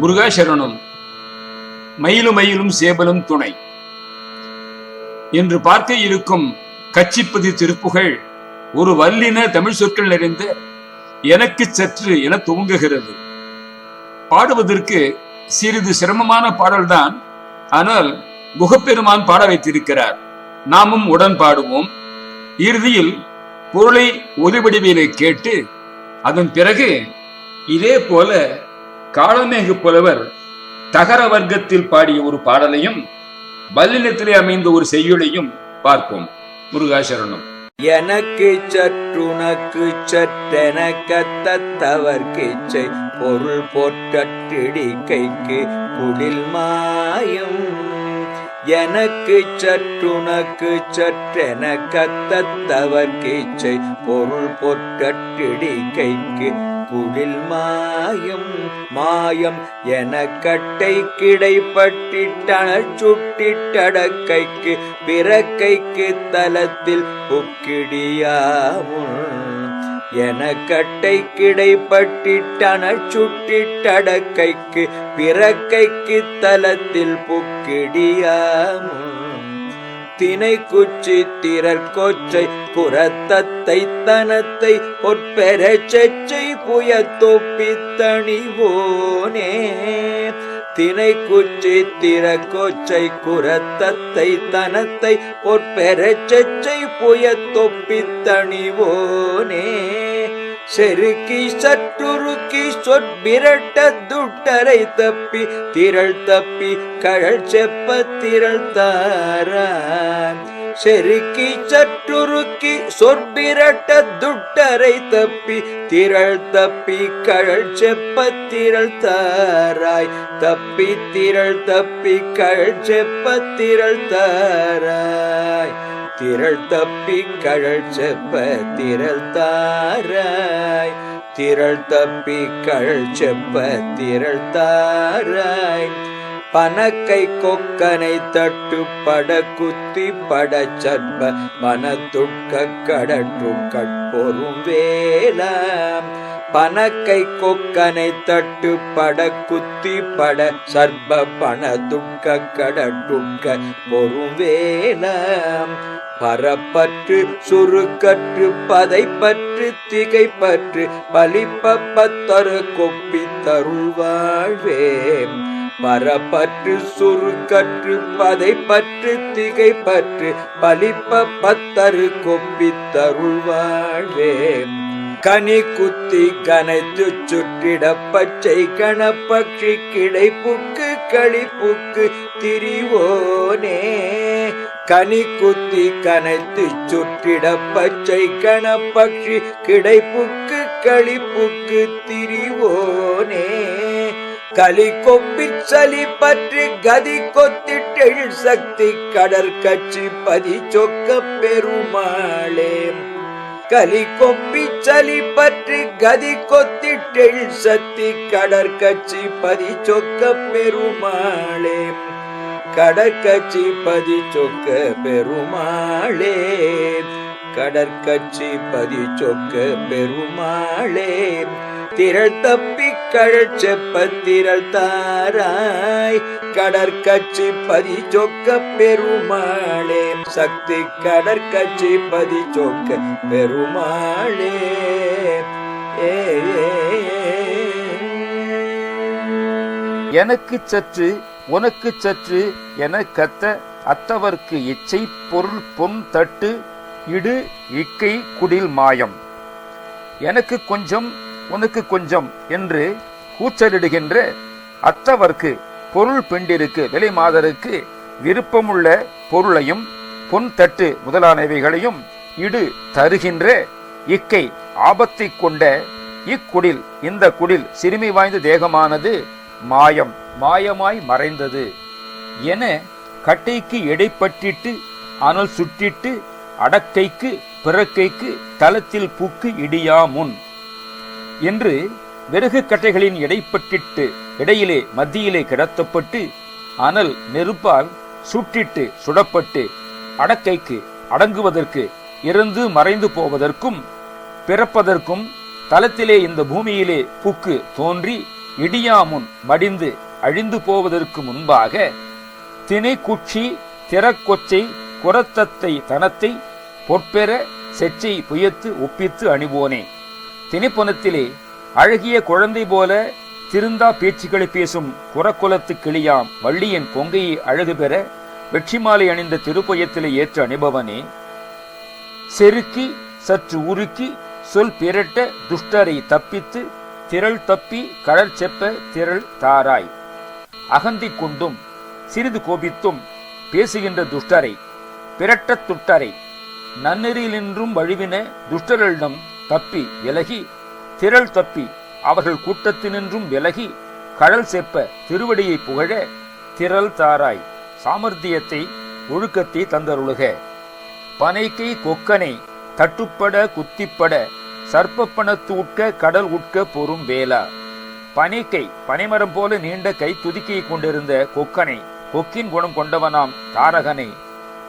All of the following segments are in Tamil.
முருகாசரணம். மயிலும் மயிலும் சேபலும் துணை. என்று பார்க்க இருக்கும் கச்சிப்பதி திருப்புகள் ஒரு வல்லின தமிழ் சொற்கள் நிறைந்த எனக்கு சற்று என துவங்குகிறது. பாடுவதற்கு சிறிது சிரமமான பாடல்தான் ஆனால் குகப்பெருமான் பாட வைத்திருக்கிறார். நாமும் உடன் பாடுவோம். இறுதியில் பொருளை ஒலிவடிவிலே கேட்டு அதன் பிறகு இதே போல காளமேகு புலவர் தகர வர்க்கத்தில் பாடிய ஒரு பாடலையும் வல்லினத்திலே அமைந்த ஒரு செய்யுளையும் பார்ப்போம். முருகாசரணம். எனக்கு சற்றுனக்கு சற்றென பொருள் போற்றிடிக்கைக்கு குடில் மாயம் எனக்கு சற்றுனக்கு சற்றென கத்தத்தவர் கீச்சை பொருள் போற்றிடிக்கைக்கு குடில் மாயம் மாயம் என கட்டை கிடைப்பட்டிட்டன சுட்டிட்டடக்கைக்கு பிறக்கைக்கு தலத்தில் புக்கிடியாமுள் என கட்டை கிடைப்பட்டிட்டன சுட்டிட்டடக்கைக்கு பிறக்கைக்கு தலத்தில் புக்கிடியாமுள் தினை குச்சி திரற்கொச்சை புறத்தத்தை தனத்தை பொற்பெற செச்சை புய தொப்பி தணிவோனே? தினை குச்சி திர குரத்தத்தை தனத்தை பொற்பெற செச்சை புய தொப்பி தணிவோனே? செருக்கி சற்றுருக்கி சொற்பிரட்ட துட்டரை தப்பி திரள் தப்பி கழல் செப்ப திரள் தாரான் செருக்கி சற்றுருக்கி சொற்பிரட்ட துட்டரை தப்பி திரள் தப்பி கழல் செப்ப திரள் தாராய். தப்பி திரள் தப்பி கழல் செப்ப திரள் தாராய். திரள் தப்பி கழல் செப்ப திரள் தாராய். திரள் தப்பி கழல் செப்ப திரள் தாராய். பனக்கை கொக்கனை தட்டு பட குத்தி பட சற்ப மனத்துட்க கடற்று கட்பொரும் வேலாம் பனக்கை கொக்கனை தட்டு பட குத்தி பட சர்ப பண துட்க கடட்டுட்க பொறும் வேலாம் பரப்பற்று சுருக்கற்று பதை பற்று திகை பற்று பலிப்ப கொப்பி தருள் வாழ்வேம் பரப்பற்று சுருக்கற்று பதை பற்று திகை பற்று பலிப்ப கொப்பி தருள் வாழ்வேம் கனி குத்தி கனைத்து சுற்றிட பச்சை கணப்பட்சி கிடைப்புக்கு களிப்புக்கு திரிவோனே. கனி குத்தி கனைத்து சுற்றிட பச்சை கணப்பக்ஷி கிடைப்புக்கு களிப்புக்கு திரிவோனே. கலி கொப்பி சலி பற்றி கதி கொத்திட்டெழ் சக்தி கடற்கட்சி பதி சொக்க பெருமாளே கலி கொப்பி சலி பற்றி கதி கொத்திட்டெழ் சக்தி கடற்கட்சி பதி சொக்க பெருமாளே கடற்கட்சி பதி சொக்க பெருமாளே. கடற்கட்சி பதி சொக்க பெருமாளே. திரள் தப்பி கழல் செப்ப திரள் தாராய். கடற்கட்சி பதி சொக்க பெருமாளே. சக்தி கடற்கட்சி பதி சொக்க பெருமாளே. ஏ எனக்கு சற்று உனக்கு சற்று என கத்த அத்தவர்க்கு இச்சை பொருள் பொன் தட்டு இடு இக்கை குடில் மாயம். எனக்கு கொஞ்சம் உனக்கு கொஞ்சம் என்று கூச்சலிடுகின்ற அத்தவர்க்கு பொருள் பெண்டிருக்கு விலை மாதருக்கு விருப்பமுள்ள பொருளையும் பொன் தட்டு முதலானவைகளையும் இடு தருகின்ற இக்கை ஆபத்தை கொண்ட இக்குடில் இந்த குடில் சிறுமி வாய்ந்த தேகமானது மாயம். மாயமாய் மறைந்தது. என கட்டைக்கு எடைப்பட்டிட்டு அனல் சுட்டிட்டு அடக்கைக்கு பிறக்கைக்கு தளத்தில் பூக்கு இடியா முன். என்று விறகு கட்டைகளின் இடைப்பட்டிட்டு இடையிலே மத்தியிலே கிடத்தப்பட்டு அனல் நெருப்பால் சுட்டிட்டு சுடப்பட்டு அடக்கைக்கு அடங்குவதற்கு இறந்து மறைந்து போவதற்கும் பிறப்பதற்கும் தலத்திலே இந்த பூமியிலே புக்கு தோன்றி இடியாமுன் மடிந்து அழிந்து போவதற்கு முன்பாக தினை குச்சி திறக்கொச்சை குரத்தத்தை தனத்தை பொற்பெற செச்சை புயத்து ஒப்பித்து அணிவோனே. திணைப்புனத்திலே அழகிய குழந்தை போல திருந்தா பேச்சுக்களை பேசும் குரக்குலத்து கிளியாம் வள்ளியின் பொங்கையை அழகு பெற வெற்றிமாலை அணிந்த திருப்புயத்திலே ஏற்று அணிபவனே. செருக்கி சற்று உருக்கி சொல் பிறட்ட துஷ்டரை தப்பித்து திரள் தப்பி கடல் செப்ப திரள் தாராய். அகந்தி கொண்டும் சிறிது கோபித்தும் பேசுகின்ற துஷ்டரை பிரட்டத் துட்டரை நன்னெறியிலின்றும் வழுவின துஷ்டர்களிடம் தப்பி விலகி திரள் தப்பி அவர்கள் கூட்டத்தினின்றும் விலகி கடல் செப்ப திருவடியை புகழ திரள் தாராய் சாமர்த்தியத்தை ஒழுக்கத்தை தந்தருளுக. பனைக்கை கொக்கனை தட்டுப்பட குத்திப்பட சர்ப்பப்பணத்து உட்க கடல் உட்க பொறும் வேலா பனிக்கை பனைமரம் போல நீண்ட கை துதிக்கையை கொண்டிருந்த கொக்கனை கொக்கின் குணம் கொண்டவனாம் தாரகனை.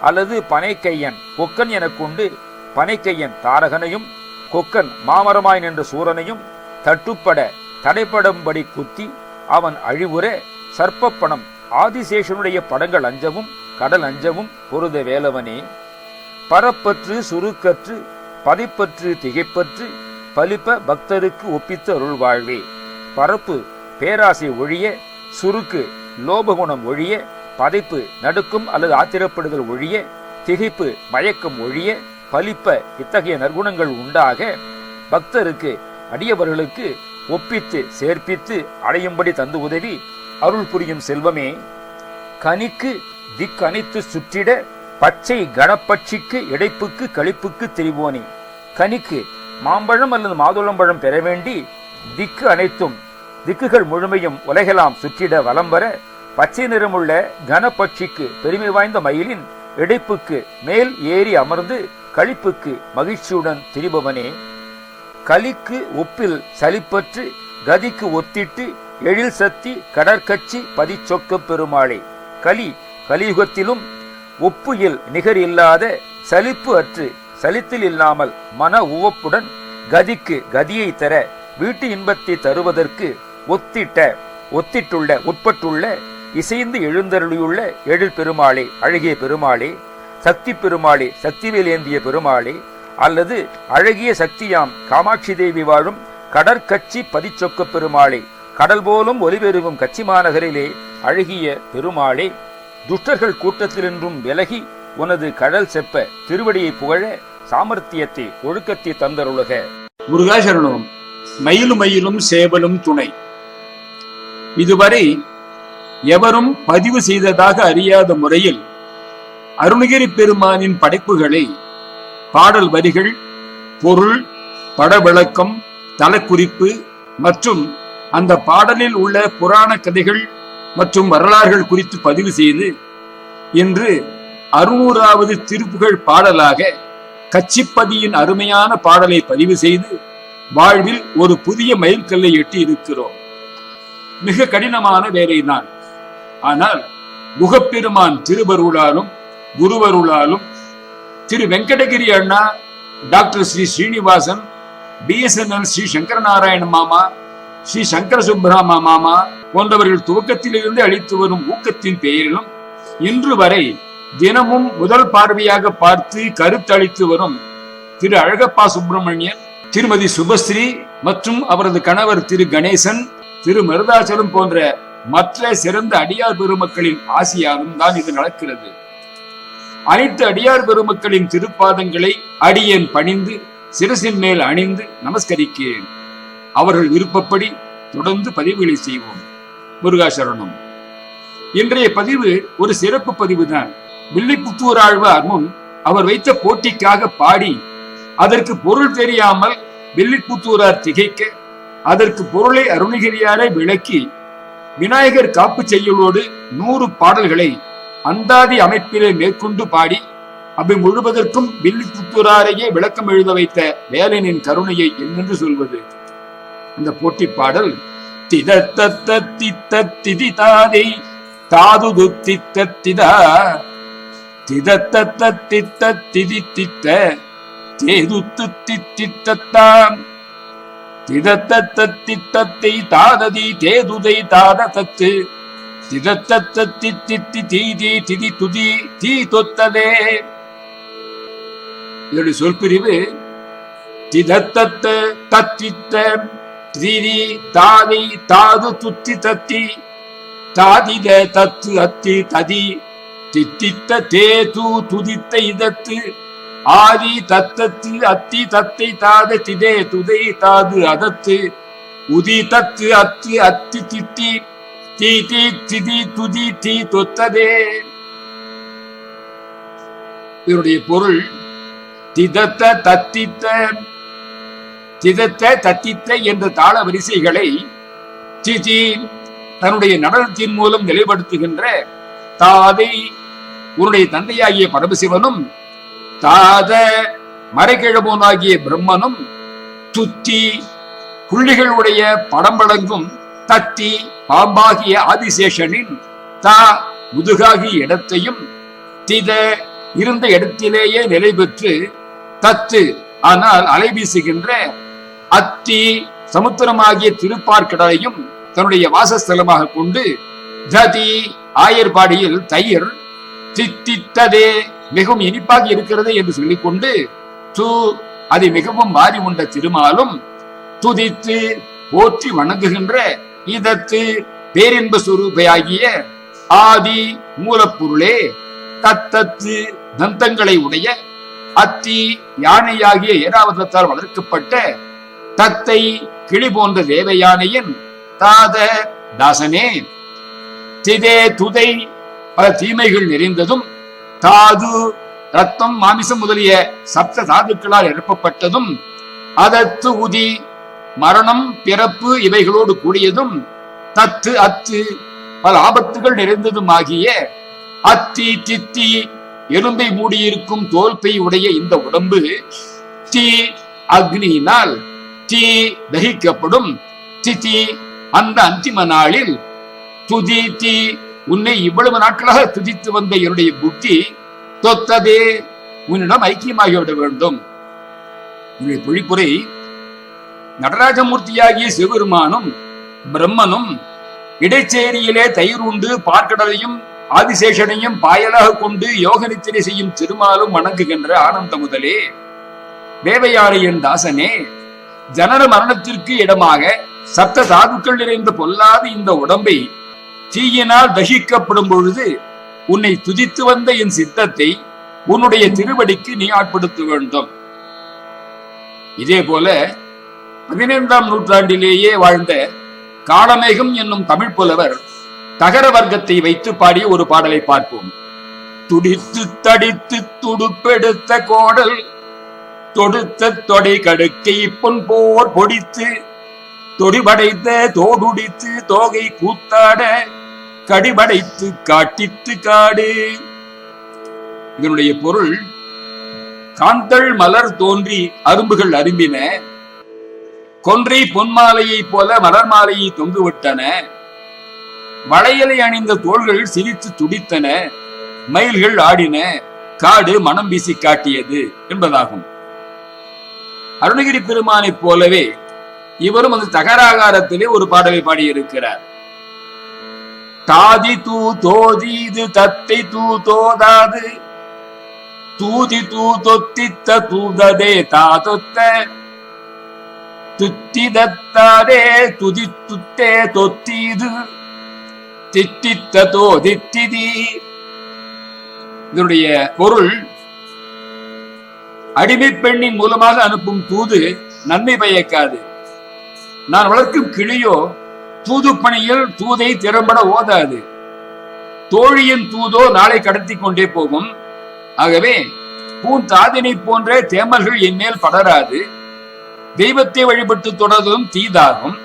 அல்லது பனைக்கையன் கொக்கன் எனக் கொண்டு பனைக்கையன் தாரகனையும் கொக்கன் மாமரமாய் நின்ற சூரனையும் தட்டுப்பட தடைப்படும்படி குத்தி அவன் அழிவுற சர்ப்பப்பணம் ஆதிசேஷனுடைய படங்கள் அஞ்சவும் கடல் அஞ்சவும் பொருத வேலவனே. பரப்பற்று சுருக்கற்று பதைப்பற்று திகைப்பற்று பலிப்ப பக்தருக்கு ஒப்பித்த அருள் வாழ்வே பரப்பு பேராசை ஒழிய சுருக்கு லோபகுணம் ஒழிய பதைப்பு நடுக்கும் அல்லது ஆத்திரப்படுதல் ஒழிய திகைப்பு மயக்கம் ஒழிய பலிப்ப இத்தகைய நற்குணங்கள் உண்டாக பக்தருக்கு அடியவர்களுக்கு ஒப்பித்து சேர்ப்பித்து அடையும்படி தந்து உதவி அருள் புரியும் செல்வமே. கனிக்கு திக்கணித்து சுற்றிட பச்சை கணப்பட்சிக்கு இடைப்புக்கு களிப்புக்கு திரிவோனே. கனிக்கு மாம்பழம் அல்லது மாதுளம்பழம் பெற வேண்டி திக்கு அனைத்தும் திக்குகள் முழுமையும் உலகெல்லாம் சுற்றிட வலம் வர பச்சை நிறமுள்ள கனப்பட்சிக்கு பெருமை வாய்ந்த மயிலின் இடைப்புக்கு மேல் ஏறி அமர்ந்து களிப்புக்கு மகிழ்ச்சியுடன் திரிபவனே. கலிக்கு ஒப்பில் சலிப்பற்று கதிக்கு ஒத்திட்டு எழில் சத்தி கடற்கச்சி பதிச்சொக்க பெருமாளே. கலி கலியுகத்திலும் ஒப்புயில் நிகர் இல்லாத சலிப்பு அற்று சலித்தில் இல்லாமல் மன உவப்புடன் கதிக்கு கதியை தர வீட்டு இன்பத்தை தருவதற்கு ஒத்திட்ட ஒத்திட்டுள்ள உட்பட்டுள்ள இசைந்து எழுந்தருளியுள்ள எழில் பெருமாளே அழகிய பெருமாளே சக்தி பெருமாளே சக்திவேலேந்திய பெருமாளே அல்லது அழகிய சக்தியாம் காமாட்சி தேவி வாழும் கடற்கட்சி பதிச்சொக்க பெருமாளே கடல் போலும் ஒலிபெருகும் கட்சி மாநகரிலே அழகிய பெருமாளே துஷ்டர்கள் கூட்டத்திலின்றும் விலகி உனது கடல் செப்ப திருவடியை புகழ சாமர்த்தியத்தை ஒழுக்கத்தை தந்தருளுக. முருகாசரணம் மயிலும் மயிலும் சேவலும் துணை. இதுவரை எவரும் பதிவு செய்ததாக அறியாத முறையில் அருணகிரி பெருமானின் படைப்புகளை பாடல் வரிகள் பொருள் படவிளக்கம் தலக்குறிப்பு மற்றும் அந்த பாடலில் உள்ள புராண கதைகள் மற்றும் வரலாறுகள் குறித்து பதிவு செய்து இன்று அறுநூறாவது திருப்புகழ் பாடலாக கச்சிப்பதியின் அருமையான பாடலை பதிவு செய்து வாழ்வில் ஒரு புதிய மைல்கல்லை எட்டி இருக்கிறோம். மிக கடினமான வேலை தான் ஆனால் முகப்பெருமான் திருவருளாலும் குருவருளாலும் திரு வெங்கடகிரி அண்ணா டாக்டர் ஸ்ரீ ஸ்ரீனிவாசன் பிஎஸ்என்எல் ஸ்ரீ சங்கரநாராயண மாமா ஸ்ரீ சங்கர சுப்ரம மாமா போன்றவர்கள் துவக்கத்திலிருந்து அளித்து வரும் ஊக்கத்தின் பெயரிலும் இன்று வரை தினமும் முதல் பார்வையாக பார்த்து கருத்தளித்து வரும் திரு அழகப்பா சுப்பிரமணியன் திருமதி சுபஸ்ரீ மற்றும் அவரது கணவர் திரு கணேசன் திரு மருதாச்சலம் போன்ற மற்ற சிறந்த அடியார் பெருமக்களின் ஆசியாலும் தான் இது நடக்கிறது. அனைத்து அடியார் பெருமக்களின் திருப்பாதங்களை அடியேன் பணிந்து சிரசின் மேல் அணிந்து நமஸ்கரிக்கிறேன். அவர்கள் விருப்பப்படி தொடர்ந்து பதிவுகளை செய்வோம். முருகாசரணம். இன்றைய பதிவு ஒரு சிறப்பு பதிவுதான். வில்லிபுத்தூர் ஆழ்வார் முன் அவர் வைத்த போட்டிக்காக பாடி அதற்கு பொருள் தெரியாமல் வில்லிப்புத்தூரார் திகைக்க அதற்கு பொருளை அருணகிரியாரை விளக்கி விநாயகர் காப்பு செய்யலோடு நூறு பாடல்களை அந்தாதி அமைப்பிலே மேற்கொண்டு பாடி அவை முழுவதற்கும் வில்லிப்புத்தூராரையே விளக்கம் எழுத வைத்த வேலனின் கருணையை என்னென்று சொல்வது? அந்த போட்டி பாடல் திதத்தத்த தித்த தாது தாதுது தித்த திதா திதத்தத்த தித்த திதி தித்த தேதுத்து தித்தித்தத்தாம் திதத்தத்தி தாததி தேதுதை தாத தத்து தித்தி தீதி திதி துதி தீ தொத்ததே இதனுடைய சொற்பிரிவு திதத்தத்த தத்தித்த திதி தாதை தாது துத்தி தத்தி. தாதித தத்து அத்தி ததி. தித்தித்த தேது துதித்த இதத்து. ஆதி தத்தத்து அத்தி தத்தை தாத திதே துதை தாது அதத்து. உதி தத்து அத்து அத்தி தித்தி. தீ தீ திதி துதி தீ தொத்ததே. இதனுடைய பொருள் திதத்த தத்தித்த திதத்த தத்தித்த என்ற தாள வரிசைகளை திதி தன்னுடைய நடனத்தின் மூலம் நிலைப்படுத்துகின்ற தாதை உன்னுடைய தந்தையாகிய பரமசிவனும் தாத மறைக்கிழமோனாகிய பிரம்மனும் துத்தி புள்ளிகளுடைய படம்பழங்கும் தத்தி பாம்பாகிய ஆதிசேஷனின் தா முதுகாகிய இடத்தையும் தித இருந்த இடத்திலேயே நிலை பெற்று தத்து ஆனால் அலை வீசுகின்ற அத்தி சமுத்திரமாகிய திருப்பார்க்கடலையும் தன்னுடைய வாசஸ்தலமாக கொண்டு ததி ஆயர்பாடியில் தயிர் தித்தித்ததே மிகவும் இனிப்பாக இருக்கிறது என்று சொல்லிக்கொண்டு தூ அதை மிகவும் மாறி உண்ட திருமாலும் துதித்து போற்றி வணங்குகின்ற இதத்து பேரின்ப சுரூபையாகிய ஆதி மூலப்பொருளே தத்தத்து தந்தங்களை உடைய அத்தி யானையாகிய ஏராவதத்தால் வளர்க்கப்பட்ட தத்தை கிளி போன்ற தேவ யானையின் தாத தாசனே. திதே துதை பல தீமைகள் நிறைந்ததும் தாது ரத்தம் மாமிசம் முதலிய சப்த தாதுக்களால் எழுப்பப்பட்டதும் அதத்து உதி மரணம் பிறப்பு இவைகளோடு கூடியதும் தத்து அத்து பல ஆபத்துகள் நிறைந்ததுமாகிய அத்தி தித்தி எலும்பை மூடியிருக்கும் தோல்பை உடைய இந்த உடம்பு தீ அக்னியினால் தீ தகிக்கப்படும். திதி அந்த அந்திம நாளில் துதி தீ உன்னை இவ்வளவு நாட்களாக துதித்து வந்த என்னுடைய புத்தி தொத்ததே உன்னிடம் ஐக்கியமாகிவிட வேண்டும். என்னுடைய பொழிப்புரை நடராஜமூர்த்தியாகிய சிவபெருமானும் பிரம்மனும் இடைச்சேரியிலே தயிர் உண்டு பார்க்கடலையும் ஆதிசேஷனையும் பாயலாக கொண்டு யோக நித்திரை செய்யும் திருமாலும் வணங்குகின்ற ஆனந்த முதலே. தேவயானையின் தாசனே ஜனன மரணத்திற்கு இடமாக சப்த தாதுக்கள் நிறைந்த பொல்லாத இந்த உடம்பை தீயினால் தகிக்கப்படும் பொழுது உன்னை துதித்து வந்த என் சித்தத்தை உன்னுடைய திருவடிக்கு நீ ஆட்படுத்த வேண்டும். இதே போல பதினைந்தாம் நூற்றாண்டிலேயே வாழ்ந்த காலமேகம் என்னும் தமிழ் புலவர் தகர வர்க்கத்தை வைத்து பாடிய ஒரு பாடலை பார்ப்போம். துடித்து தடித்து துடுப்பெடுத்த கோடல் தொடுத்த தொடை கடுக்கை பொன் போர் பொடித்து தொடிபடைத்த தோடுடித்து தோகை கூத்தாட கடிபடைத்து காட்டித்து காடு. இதனுடைய பொருள் காந்தள் மலர் தோன்றி அரும்புகள் அரும்பின. கொன்றை பொன்மாலையைப் போல மலர் மாலையை தொங்குவிட்டன. வளையலை அணிந்த தோள்கள் சிரித்து துடித்தன. மயில்கள் ஆடின. காடு மனம் வீசி காட்டியது என்பதாகும். அருணகிரி பெருமானைப் போலவே இவரும் அந்த தகராகாரத்திலே ஒரு பாடலை பாடியிருக்கிறார். தாதி தூ தோதி இது தத்தை. தூ தோதாது தூதி தூ தொத்தித்த தூததே தாத்த துத்தி தத்தாதே. துதி துத்தே தொத்தீது. தித்தித்த தோதித்திதி. இதனுடைய பொருள் அடிமை பெண்ணின் மூலமாக அனுப்பும் தூது நன்மை பயக்காது. நான் வளர்க்கும் கிளியோ தூது பணியில் தூதை திறம்பட ஓதாது. தோழியின் தூதோ நாளை கடத்தி கொண்டே போகும். ஆகவே பூந்தாதினை போன்ற தேமல்கள் என்மேல் படராது. தெய்வத்தை வழிபட்டு தொடர்வதும் தீதாகும்.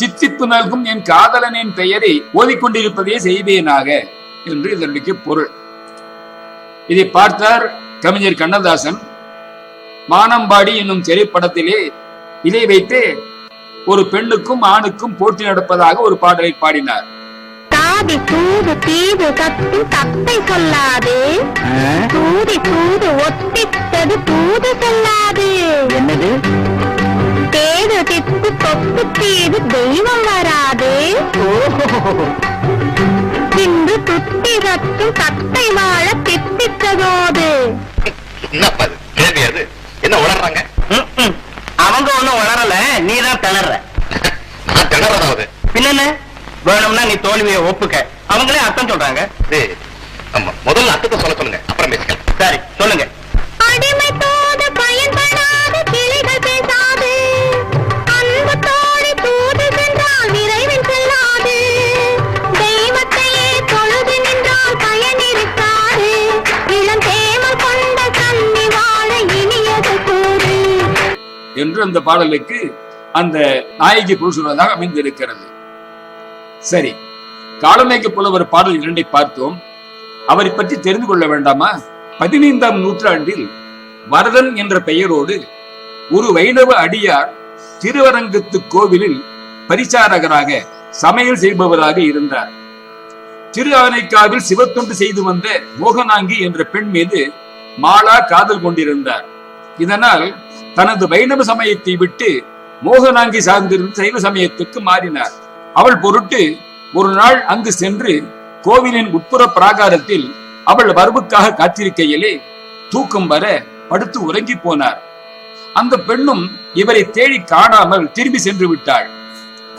சித்திப்பு நல்கும் என் காதலனின் பெயரை ஓதிக்கொண்டிருப்பதே செய்வேனாக என்று இதனுடைய பொருள். இதை பார்த்தார் கவிஞர் கண்ணதாசன். மானம்பாடி என்னும் திரைப்படத்திலே இதை வைத்து ஒரு பெண்ணுக்கும் ஆணுக்கும் போட்டி நடப்பதாக ஒரு பாடலை பாடினார். தாதி தூது தீது தத்து தத்தை சொல்லாது. தூதி தூது ஒத்தித்தது தூது சொல்லாது. என்னது? தேடு தித்து தொத்து தீது தெய்வம் வராது. இன்று துத்தி ரத்தும் தத்தை வாழ தித்தித்ததோது அது கேள்வி அது என்ன உளறாங்க அவங்க ஒண்ணும் வளரல நீ தான் திணற. நான் திணறதாவது பின்ன வேணும்னா நீ தோல்வியை ஒப்புக்க. அவங்களே அர்த்தம் சொல்றாங்க. ஆமா முதல்ல அர்த்தத்தை சொல்ல சொல்லுங்க. அப்புறம் பேசிக்கலாம். சரி சொல்லுங்க. என்று அந்த பாடலுக்கு அந்த நாயகி புருஷுவதாக அமைந்திருக்கிறது. சரி காலமேக புலவர் பாடல் இரண்டை பார்த்தோம். அவரை பற்றி தெரிந்து கொள்ள வேண்டாமா? பதினைந்தாம் நூற்றாண்டில் வரதன் என்ற பெயரோடு ஒரு வைணவ அடியார் திருவரங்கத்து கோவிலில் பரிசாரகராக சமையல் செய்பவராக இருந்தார். திரு ஆனைக்காவில் சிவத்தொண்டு செய்து வந்த மோகனாங்கி என்ற பெண் மீது மாலா காதல் கொண்டிருந்தார். இதனால் தனது வைணவ சமயத்தை விட்டு மோகனாங்கி சார்ந்திருந்து சைவ சமயத்துக்கு மாறினார். அவள் பொருட்டு ஒரு நாள் அங்கு சென்று கோவிலின் உட்புற பிராகாரத்தில் அவள் வரவுக்காக காத்திருக்கையிலே தூக்கம் வர படுத்து உறங்கி போனார். அந்த பெண்ணும் இவரை தேடி காணாமல் திரும்பி சென்று விட்டாள்.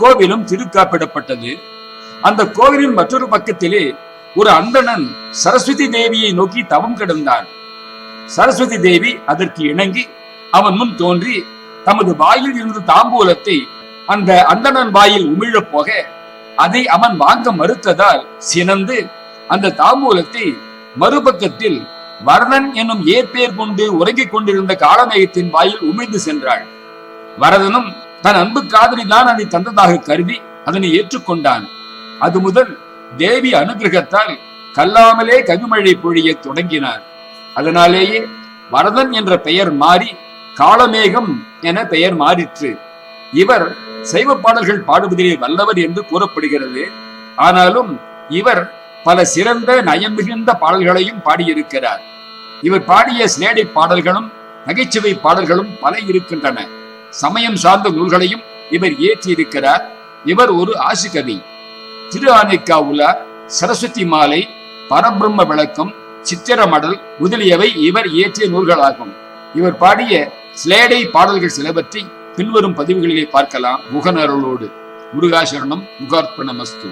கோவிலும் திருக்காப்பிடப்பட்டது. அந்த கோவிலின் மற்றொரு பக்கத்திலே ஒரு அந்தணன் சரஸ்வதி தேவியை நோக்கி தவம் கிடந்தான். சரஸ்வதி தேவி அதற்கு இணங்கி அவன் முன் தோன்றி தமது வாயில் இருந்த தாம்பூலத்தை அந்த அந்தணன் வாயில் உமிழப் போக அதை அவன் வாங்க மறுத்ததால் சினந்து அந்த தாம்பூலத்தை மறுபக்கத்தில் வரதன் என்னும் ஏற்பேர் கொண்டு உறங்கிக் கொண்டிருந்த காலமேகத்தின் வாயில் உமிழ்ந்து சென்றாள். வரதனும் தன் அன்பு காதலி தான் அதை தந்ததாக கருதி அதனை ஏற்றுக்கொண்டான். அது முதல் தேவி அனுகிரகத்தால் கல்லாமலே கவிமழை பொழிய தொடங்கினார் அதனாலேயே வரதன் என்ற பெயர் மாறி காளமேகம் என பெயர் மாறிற்று. இவர் சைவ பாடல்கள் பாடுவதிலே வல்லவர் என்று கூறப்படுகிறது. ஆனாலும் இவர் பல சிறந்த நயம் மிகுந்த பாடல்களையும் பாடியிருக்கிறார். இவர் பாடிய சிலேடை பாடல்களும் நகைச்சுவை பாடல்களும் பல இருக்கின்றன. சமயம் சார்ந்த நூல்களையும் இவர் இயற்றியிருக்கிறார். இவர் ஒரு ஆசுகவி. திரு ஆனைக்காவுலா சரஸ்வதி மாலை பரபிரம்ம விளக்கம் சித்திரமடல் முதலியவை இவர் இயற்றிய நூல்களாகும். இவர் பாடிய ஸ்லேடை பாடல்கள் சிலவற்றை பின்வரும் பதிவுகளிலே பார்க்கலாம். முகநரலோடு முருகாசரணம். முகார்ப்பணமஸ்து.